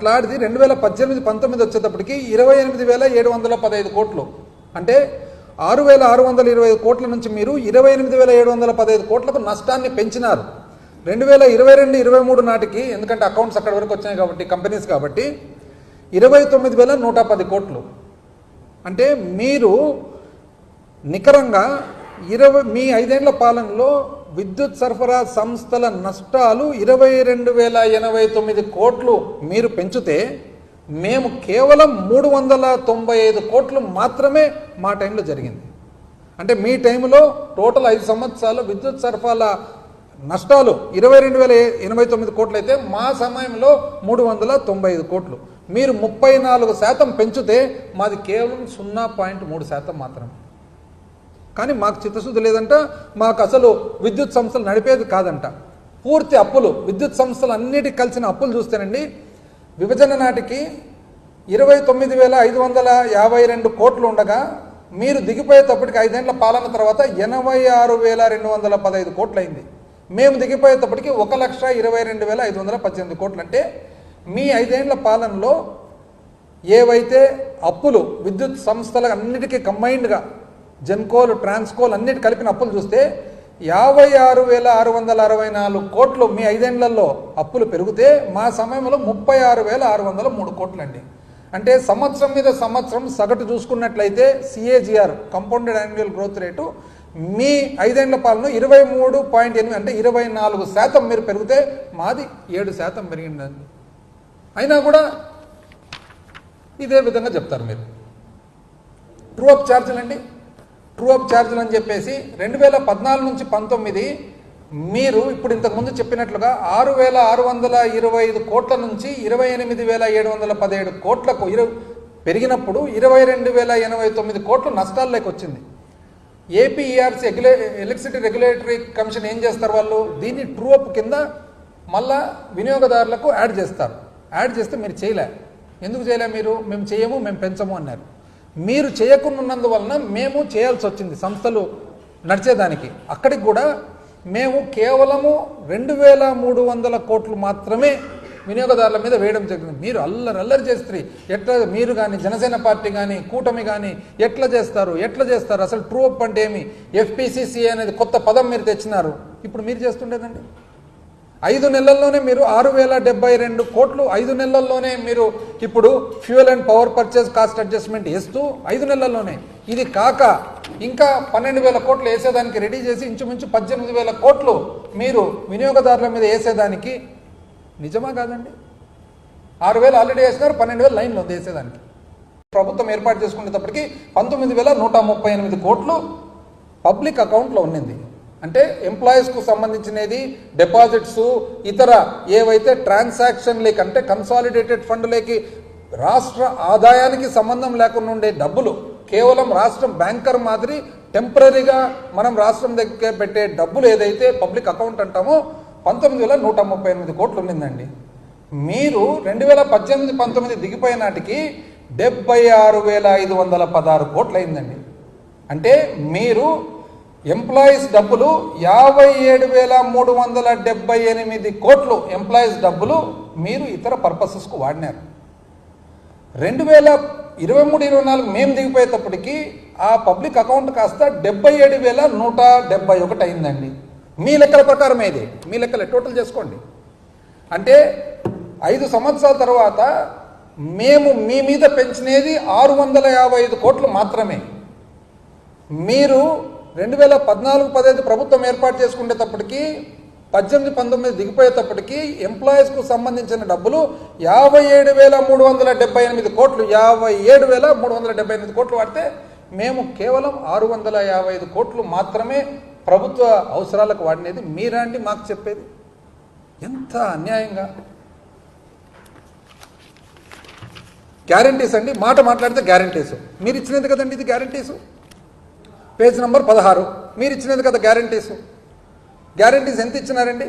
మాట్లాడిది రెండు వేల పద్దెనిమిది పంతొమ్మిది వచ్చేటప్పటికి ఇరవై ఎనిమిది వేల ఏడు వందల పదహైదు కోట్లు. అంటే ఆరు వేల ఆరు వందల ఇరవై ఐదు కోట్ల నుంచి మీరు ఇరవై ఎనిమిది వేల ఏడు వందల పదహైదు కోట్లకు నష్టాన్ని పెంచినారు. రెండు వేల ఇరవై రెండు ఇరవై మూడు నాటికి ఎందుకంటే అకౌంట్స్ అక్కడి వరకు వచ్చినాయి కాబట్టి కంపెనీస్ కాబట్టి ఇరవై తొమ్మిది వేల నూట పది కోట్లు. అంటే మీరు నికరంగా ఇరవై మీ ఐదేళ్ళ పాలనలో విద్యుత్ సరఫరా సంస్థల నష్టాలు ఇరవై రెండు వేల ఎనభై తొమ్మిది కోట్లు మీరు పెంచితే మేము కేవలం మూడు వందల తొంభై ఐదు కోట్లు మాత్రమే మా టైంలో జరిగింది. అంటే మీ టైంలో టోటల్ ఐదు సంవత్సరాలు విద్యుత్ సరఫరా నష్టాలు ఇరవై రెండు వేల ఎనభై తొమ్మిది కోట్లు అయితే మా సమయంలో మూడు వందల తొంభై ఐదు కోట్లు. మీరు ముప్పై నాలుగు శాతం పెంచితే మాది కేవలం సున్నా పాయింట్ మూడు శాతం మాత్రమే. కానీ మాకు చిత్తశుద్ధి లేదంట మాకు అసలు విద్యుత్ సంస్థలు నడిపేది కాదంట. పూర్తి అప్పులు విద్యుత్ సంస్థలు అన్నిటికి కలిసిన అప్పులు చూస్తేనండి విభజన నాటికి ఇరవై తొమ్మిది వేల ఐదు వందల యాభై రెండు కోట్లు ఉండగా మీరు దిగిపోయేటప్పటికి ఐదేళ్ళ పాలన తర్వాత ఎనభై ఆరు వేల రెండు వందల పదహైదు కోట్లు అయింది మేము దిగిపోయేటప్పటికి ఒక లక్ష ఇరవై రెండు వేల ఐదు వందల పద్దెనిమిది కోట్లు అంటే మీ ఐదేళ్ళ పాలనలో ఏవైతే అప్పులు విద్యుత్ సంస్థల అన్నిటికీ కంబైన్డ్గా జెన్కోల్ ట్రాన్స్కోల్ అన్నిటి కలిపిన అప్పులు చూస్తే యాభై ఆరు వేల ఆరు వందల అరవై నాలుగు కోట్లు మీ ఐదేళ్ళలో అప్పులు పెరిగితే మా సమయంలో ముప్పై ఆరు వేల ఆరు వందల మూడు కోట్లు అండి అంటే సంవత్సరం మీద సంవత్సరం సగటు చూసుకున్నట్లయితే CAGR compounded annual growth rate మీ ఐదేళ్ళ పాలన ఇరవై మూడు పాయింట్ ఎనిమిది అంటే ఇరవై నాలుగు శాతం మీరు పెరిగితే మాది ఏడు శాతం పెరిగిందండి. అయినా కూడా ఇదే విధంగా చెప్తారు మీరు. ట్రూ అప్ ఛార్జీలు అండి ట్రూ అప్ ఛార్జీలు అని చెప్పేసి రెండు వేల పద్నాలుగు నుంచి పంతొమ్మిది మీరు ఇప్పుడు ఇంతకుముందు చెప్పినట్లుగా ఆరు వేల ఆరు వందల ఇరవై ఐదు కోట్ల నుంచి ఇరవై ఎనిమిది వేల ఏడు వందల పదిహేడు కోట్లకు ఇరు పెరిగినప్పుడు ఇరవై రెండు వేల ఎనభై తొమ్మిది కోట్లు నష్టాల్లోకి వచ్చింది. ఏపీఈఆర్సీ ఎగ్యులే ఎలక్ట్రిసిటీ రెగ్యులేటరీ కమిషన్ ఏం చేస్తారు వాళ్ళు? దీన్ని ట్రూ అప్ కింద మళ్ళా వినియోగదారులకు యాడ్ చేస్తారు. యాడ్ చేస్తే మీరు చేయలే. ఎందుకు చేయలే మీరు? మేము చేయము మేము పెంచము అన్నారు. మీరు చేయకున్నందువలన మేము చేయాల్సి వచ్చింది సంస్థలు నడిచేదానికి. అక్కడికి కూడా మేము కేవలము రెండు వేల మూడు వందల కోట్లు మాత్రమే వినియోగదారుల మీద వేయడం జరిగింది. మీరు అల్లరి అల్లరి చేస్తారు. ఎట్లా మీరు కానీ జనసేన పార్టీ కానీ కూటమి కానీ ఎట్లా చేస్తారు? ఎట్లా చేస్తారు? అసలు ట్రూ అప్ అంటే ఏమి? ఎఫ్పిసిసి అనేది కొత్త పదం మీరు తెచ్చినారు. ఇప్పుడు మీరు చేస్తుండేదండి. ఐదు నెలల్లోనే మీరు ఆరు వేల డెబ్బై రెండు కోట్లు ఐదు నెలల్లోనే మీరు ఇప్పుడు fuel and power purchase cost adjustment వేస్తూ ఐదు నెలల్లోనే. ఇది కాక ఇంకా పన్నెండు వేల కోట్లు వేసేదానికి రెడీ చేసి ఇంచుమించు పద్దెనిమిది వేల కోట్లు మీరు వినియోగదారుల మీద వేసేదానికి నిజమా కాదండి? ఆరు వేలు ఆల్రెడీ వేసినారు పన్నెండు వేలు లైన్లో వేసేదానికి. ప్రభుత్వం ఏర్పాటు చేసుకునేటప్పటికి పంతొమ్మిది వేల నూట ముప్పై ఎనిమిది కోట్లు పబ్లిక్ అకౌంట్లో ఉన్నింది. అంటే ఎంప్లాయీస్కు సంబంధించినది డిపాజిట్స్ ఇతర ఏవైతే ట్రాన్సాక్షన్లకి అంటే కన్సాలిడేటెడ్ ఫండ్లకి రాష్ట్ర ఆదాయానికి సంబంధం లేకుండా ఉండే డబ్బులు కేవలం రాష్ట్రం బ్యాంకర్ మాదిరి టెంపరీగా మనం రాష్ట్రం దగ్గర పెట్టే డబ్బులు ఏదైతే పబ్లిక్ అకౌంట్ అంటామో పంతొమ్మిది వేల నూట ముప్పై ఎనిమిది కోట్లు ఉండిందండి. మీరు రెండు వేల పద్దెనిమిది పంతొమ్మిది దిగిపోయే నాటికి డెబ్బై ఆరు వేల ఐదు వందల పదహారు కోట్లు అయిందండి. అంటే మీరు ఎంప్లాయీస్ డబ్బులు యాభై ఏడు వేల మూడు వందల డెబ్బై ఎనిమిది కోట్లు ఎంప్లాయీస్ డబ్బులు మీరు ఇతర పర్పసెస్కు వాడినారు. రెండు వేల ఇరవై మూడు ఇరవై నాలుగు మేము దిగిపోయేటప్పటికి ఆ పబ్లిక్ అకౌంట్ కాస్త డెబ్బై ఏడు వేల నూట డెబ్బై ఒకటి అయిందండి. మీ లెక్కల ప్రకారం ఇది. మీ లెక్కలే టోటల్ చేసుకోండి. అంటే ఐదు సంవత్సరాల తర్వాత మేము మీ మీద పెంచినది ఆరు వందల యాభై ఐదు కోట్లు మాత్రమే. మీరు రెండు వేల పద్నాలుగు పదహైదు ప్రభుత్వం ఏర్పాటు చేసుకునేటప్పటికీ పద్దెనిమిది పంతొమ్మిది దిగిపోయేటప్పటికీ ఎంప్లాయీస్కు సంబంధించిన డబ్బులు యాభై ఏడు వేల మూడు వందల డెబ్బై ఎనిమిది కోట్లు యాభై ఏడు వేల మూడు వందల డెబ్బై ఎనిమిది కోట్లు వాడితే మేము కేవలం ఆరు వందల యాభై ఐదు కోట్లు మాత్రమే ప్రభుత్వ అవసరాలకు వాడినది. మీరా అండి మాకు చెప్పేది. ఎంత అన్యాయంగా. గ్యారంటీస్ అండి. మాట మాట్లాడితే గ్యారంటీస్. మీరు ఇచ్చినది కదండి ఇది గ్యారంటీసు. పేజ్ నెంబర్ పదహారు. మీరు ఇచ్చినది కదా గ్యారంటీస్ గ్యారంటీస్ ఎంత ఇచ్చినారండి?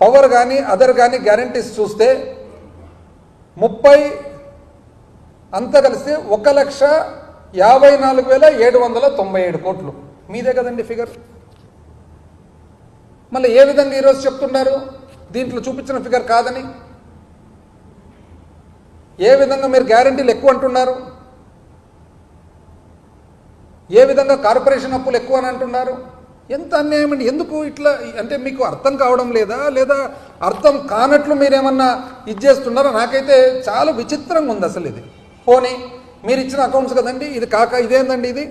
పవర్ కానీ అదర్ కానీ గ్యారంటీస్ చూస్తే ముప్పై అంతా కలిస్తే ఒక లక్ష యాభై నాలుగు వేల ఏడు వందల తొంభై ఏడు కోట్లు. మీదే కదండి ఫిగర్ మళ్ళీ ఏ విధంగా ఈరోజు చెప్తున్నారు? దీంట్లో చూపించిన ఫిగర్ కాదని. ఏ విధంగా మీరు గ్యారంటీలు ఎక్కువ అంటున్నారు? ఏ విధంగా కార్పొరేషన్ అప్పులు ఎక్కువ అని అంటున్నారు? ఎంత అన్యాయం అండి? ఎందుకు ఇట్లా అంటే మీకు అర్థం కావడం లేదా? లేదా అర్థం కానట్లు మీరేమన్నా ఇది చేస్తున్నారా? నాకైతే చాలా విచిత్రంగా ఉంది అసలు ఇది. పోనీ మీరు ఇచ్చిన అకౌంట్స్ కదండి ఇది కాక ఇదేందండి ఇది?